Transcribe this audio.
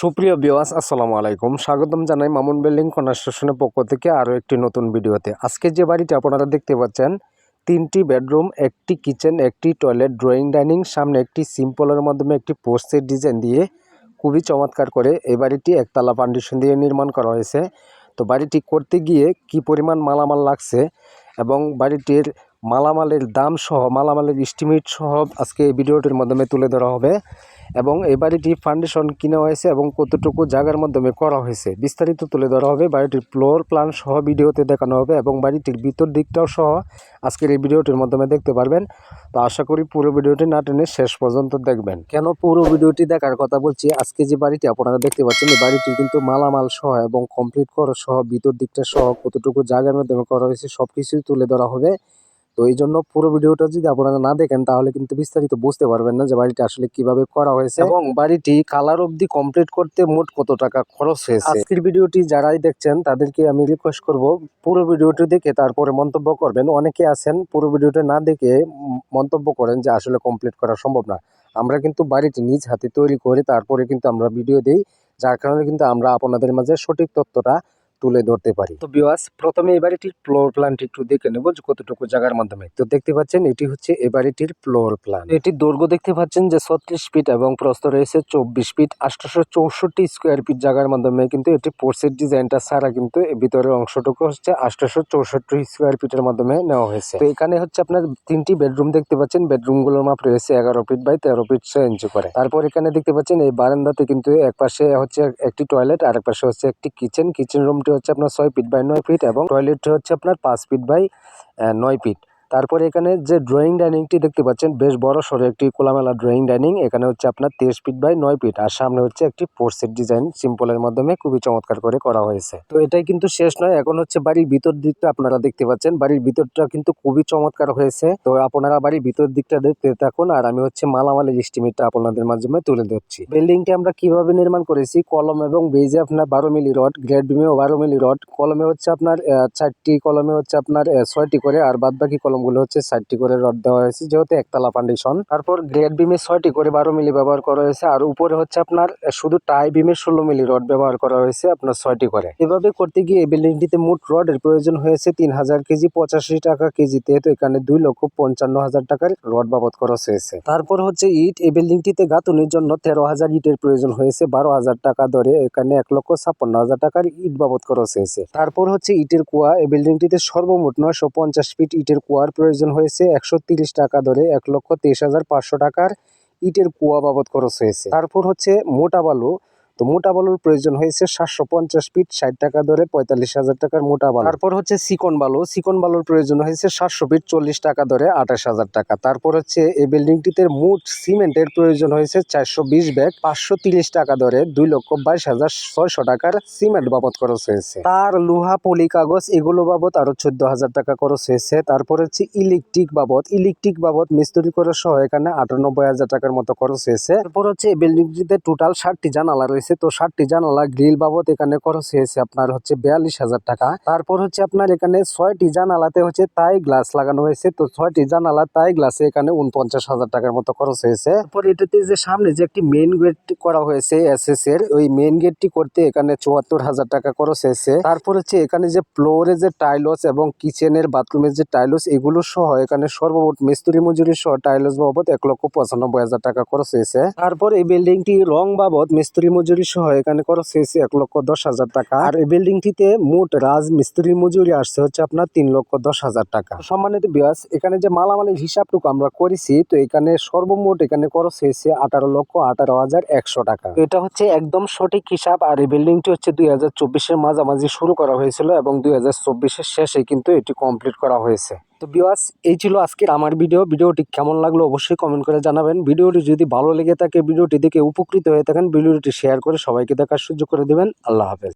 সুপ্রিয় বিওয়াস আসসালামু আলাইকুম। স্বাগতম জানাই মামুন বিল্ডিং কনস্ট্রাকশনের পক্ষ থেকে আরও একটি নতুন ভিডিওতে। আজকে যে বাড়িটি আপনারা দেখতে পাচ্ছেন, তিনটি বেডরুম, একটি কিচেন, একটি টয়লেট, ড্রয়িং, ডাইনিং, সামনে একটি সিম্পলের মাধ্যমে একটি পোস্টের ডিজাইন দিয়ে খুবই চমৎকার করে এই বাড়িটি একতলা ফাউন্ডেশন দিয়ে নির্মাণ করা হয়েছে। তো বাড়িটি করতে গিয়ে কি পরিমাণ মালামাল লাগছে এবং বাড়িটির মালামালের দাম সহ, মালামালের এস্টিমেট সহ আজকে এই ভিডিওটির মাধ্যমে তুলে ধরা হবে এবং এই বাড়িটি ফাউন্ডেশন কিনা হয়েছে এবং কতটুকু জায়গার মাধ্যমে করা হয়েছে বিস্তারিত তুলে ধরা হবে। বাড়িটির ফ্লোর প্ল্যান সহ ভিডিওতে দেখানো হবে এবং বাড়িটির ভিতর দিকটাও সহ আজকের এই ভিডিওটির মাধ্যমে দেখতে পারবেন। তো আশা করি পুরো ভিডিওটি না টেনে শেষ পর্যন্ত দেখবেন। কেন পুরো ভিডিওটি দেখার কথা বলছি? আজকে যে বাড়িটি আপনারা দেখতে পাচ্ছেন, এই বাড়িটি কিন্তু মালামাল সহ এবং কমপ্লিট করা সহ ভিতর দিকটা সহ কতটুকু জায়গার মাধ্যমে করা হয়েছে সব কিছুই তুলে ধরা হবে। তো এই জন্য পুরো ভিডিওটা যদি আপনারা না দেখেন তাহলে কিন্তু বিস্তারিত বুঝতে পারবেন না যে বাড়িটা আসলে কীভাবে করা হয়েছে এবং বাড়িটি কালার অবধি কমপ্লিট করতে মোট কত টাকা খরচ হয়েছে? আজকের ভিডিওটি যারাই দেখছেন তাদেরকে আমি রিকোয়েস্ট করব পুরো ভিডিওটি দেখে তারপরে মন্তব্য করবেন। অনেকে আছেন পুরো ভিডিওটা না দেখে মন্তব্য করেন যে আসলে কমপ্লিট করা সম্ভব না। আমরা কিন্তু বাড়িটি নিজ হাতে তৈরি করে তারপরে কিন্তু আমরা ভিডিও দিই যার কারণে কিন্তু আমরা আপনাদের মাঝে সঠিক তথ্যটা তুলে ধরতে পারি। তো বিওয়াস প্রথমে এই বাড়িটির ফ্লোর প্ল্যানটি একটু দেখে নেব যে কতটুকু জায়গার মাধ্যমে। তো দেখতে পাচ্ছেন, এটি হচ্ছে এ বাড়িটির ফ্লোর প্ল্যান এটির দৈর্ঘ্য দেখতে পাচ্ছেন যে ছত্রিশ ফিট এবং প্রস্থ রয়েছে চব্বিশ ফিট আটশোশো চৌষট্টি স্কোয়ার ফিট জায়গার মাধ্যমে কিন্তু এটি পোর্সের ডিজাইনটা ছাড়া কিন্তু ভিতরের অংশটুকু হচ্ছে আটশোশো চৌষট্টি স্কোয়ার ফিটের মাধ্যমে নেওয়া হয়েছে। তো এখানে হচ্ছে আপনার তিনটি বেডরুম দেখতে পাচ্ছেন। বেডরুমগুলোর মাপ রয়েছে এগারো ফিট বাই তেরো ফিট ছয় ইঞ্চি করে তারপর এখানে দেখতে পাচ্ছেন এই বারান্দাতে কিন্তু এক পাশে হচ্ছে একটি টয়লেট আর এক পাশে হচ্ছে একটি কিচেন কিচেন রুমটি হচ্ছে আপনার ছয় ফিট বাই নয় ফিট এবং টয়লেটটি হচ্ছে আপনার পাঁচ ফিট বাই নয় ফিট। তারপরে এখানে যে ড্রয়িং ডাইনিংটি দেখতে পাচ্ছেন, বেশ বড় সড়ো একটি খোলামেলা ড্রয়িং ডাইনিং এখানে হচ্ছে আপনার তেইশ ফিট বাই নয় ফিট আর সামনে হচ্ছে একটি পোর্সের ডিজাইন সিম্পলের মাধ্যমে খুবই চমৎকার করে করা হয়েছে। তো এটাই কিন্তু শেষ নয়, এখন হচ্ছে বাড়ির ভিতর দিকটা আপনারা দেখতে পাচ্ছেন, বাড়ির ভিতরটা কিন্তু খুবই চমৎকার হয়েছে। তো আপনারা বাড়ির ভিতর দিকটা দেখতে থাকুন, আর আমি হচ্ছে মালামালের এস্টিমেটটা আপনাদের মাধ্যমে তুলে ধরছি। বিল্ডিংটি আমরা কীভাবে নির্মাণ করেছি, কলম এবং বেজে আপনার বারো মিলি রড, গ্রেড বিমেও বারো মিলি রড, কলমে হচ্ছে আপনার চারটি কলমে হচ্ছে আপনার ছয়টি করে, আর বাদ বাকি কলমগুলো হচ্ছে চারটি করে রড দেওয়া হয়েছে, যেহেতু একতলা ফাউন্ডেশন তারপর গ্রেড বিমে ছয়টি করে বারো মিলি ব্যবহার করা হয়েছে, আর উপরে হচ্ছে আপনার শুধু টাই বিমে ষোলো মিলি রড ব্যবহার করা হয়েছে আপনার ছয়টি করে। এভাবে করতে গিয়ে এই বিল্ডিংটিতে মোট রডের প্রয়োজন হয়েছে তিন হাজার কেজি পঁচাশি টাকা কেজিতে তো এখানে দুই লক্ষ পঞ্চান্ন হাজার টাকার রড বাবদ খরচ হয়েছে। তারপর হচ্ছে ইট, এই বিল্ডিংটিতে গাঁথুনির জন্য তেরো হাজার ইটের প্রয়োজন হয়েছে, বারো হাজার টাকা ধরে এখানে এক লক্ষ ছাপ্পান্ন হাজার টাকার ইট বাবদ খরচ হয়েছে। তারপর হচ্ছে ইটের কুয়া, এই বিল্ডিংটিতে সর্বমোট নয়শো পঞ্চাশ ফিট ইটের কুয়ার প্রয়োজন হয়েছে একশো টাকা ধরে এক লক্ষ তেইশ হাজার পাঁচশো টাকার ইটের কুয়া বাবদ খরচ হয়েছে। তারপর হচ্ছে মোটা বালু তো মোটা বালুর প্রয়োজন হয়েছে সাতশো পঞ্চাশ ফিট, ষাট টাকা ধরে পঁয়তাল্লিশ হাজার টাকার মোটা বালু। তারপর হচ্ছে সিকন বালু। সিকন বালুর প্রয়োজন হয়েছে সাতশো ফিট, চল্লিশ টাকা ধরে আঠাশ হাজার টাকা। তারপর হচ্ছে এই বিল্ডিংটিতে মোট সিমেন্টের প্রয়োজন হয়েছে চারশো বিশ ব্যাগ, পাঁচশো তিরিশ টাকা ধরে দুই লক্ষ বাইশ হাজার ছয়শো টাকার সিমেন্ট বাবদ খরচ হয়েছে। তার লোহা পলি কাগজ এগুলো বাবদ আরও চোদ্দ হাজার টাকা খরচ হয়েছে। তারপর হচ্ছে ইলেকট্রিক বাবদ। ইলেকট্রিক বাবদ মিস্ত্রি করে সহ এখানে আটানব্বই হাজার টাকার মতো খরচ হয়েছে। তারপর হচ্ছে এই বিল্ডিংটিতে টোটাল ষাটটি জানালা রয়েছে। তো ষাটটি জানালা গ্রিল বাবদ এখানে খরচ হয়েছে আপনার হচ্ছে বিয়াল্লিশ হাজার টাকা। তারপর হচ্ছে আপনার এখানে ছয়টি জানালাতে হচ্ছে তাই গ্লাস লাগানো হয়েছে, তো ছয়টি জানালা তাই গ্লাসে এখানে উনপঞ্চাশ হাজার টাকার মতো খরচ হয়েছে। তারপর এটাতে যে সামনে যে একটি মেন গেট করা হয়েছে এসএস এর, ওই মেইন গেটটি করতে এখানে চুয়াত্তর হাজার টাকা খরচ হয়েছে। তারপর হচ্ছে এখানে যে ফ্লোরে যে টাইলস এবং কিচেনের বাথরুমের যে টাইলস এগুলো সহ এখানে সর্বমোট মিস্ত্রি মজুরি সহ টাইলস বাবদ এক লক্ষ পঁচানব্বই হাজার টাকা খরচ হয়েছে। তারপর এই বিল্ডিংটি রং বাবদ মিস্ত্রি মজুরি সহ এখানে খরচ হয়েছে এক লক্ষ দশ হাজার টাকা। আর এই বিল্ডিংটিতে মোট রাজ মিস্ত্রি মজুরি আসছে হচ্ছে আপনার তিন লক্ষ দশ হাজার টাকা। সম্মানিত বিয়াস এখানে যে মালামালের হিসাবটুকু আমরা করেছি তো এখানে সর্বমোট এখানে খরচ হয়েছে আঠারো লক্ষ আঠারো হাজার একশো টাকা। এটা হচ্ছে একদম সঠিক হিসাব আর এই বিল্ডিংটি হচ্ছে দুই হাজার চব্বিশের মাঝামাঝি শুরু করা হয়েছিল এবং দুই হাজার চব্বিশের শেষে কিন্তু এটি কমপ্লিট করা হয়েছে। তো বিওয়াস এই ছিল আজকের আমার ভিডিও ভিডিওটি কেমন লাগল অবশ্যই কমেন্ট করে জানাবেন। ভিডিওটি যদি ভালো লেগে থাকে, ভিডিওটি দেখে উপকৃত হয়ে থাকেন, ভিডিওটি শেয়ার করে সবাইকে দেখার সুযোগ করে দেবেন। আল্লাহ হাফেজ।